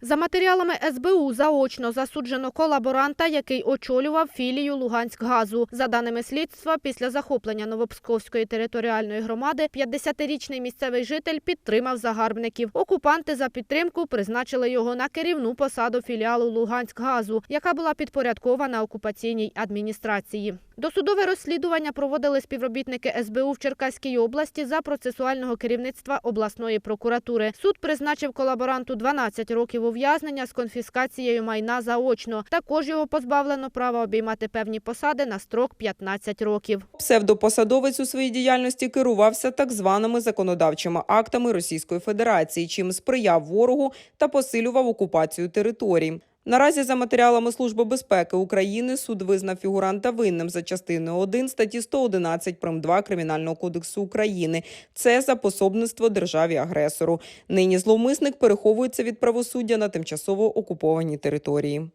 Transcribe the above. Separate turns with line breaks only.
За матеріалами СБУ заочно засуджено колаборанта, який очолював філію Луганськгазу. За даними слідства, після захоплення Новопсковської територіальної громади 50-річний місцевий житель підтримав загарбників. Окупанти за підтримку призначили його на керівну посаду філіалу Луганськгазу, яка була підпорядкована окупаційній адміністрації. Досудове розслідування проводили співробітники СБУ в Черкаській області за процесуального керівництва обласної прокуратури. Суд призначив колаборанту 12 років ув'язнення з конфіскацією майна заочно. Також його позбавлено права обіймати певні посади на строк 15 років.
Псевдопосадовець у своїй діяльності керувався так званими законодавчими актами Російської Федерації, чим сприяв ворогу та посилював окупацію територій. Наразі за матеріалами Служби безпеки України суд визнав фігуранта винним за частиною 1 статті 111 прим. 2 Кримінального кодексу України. Це за пособництво державі-агресору. Нині зловмисник переховується від правосуддя на тимчасово окупованій території.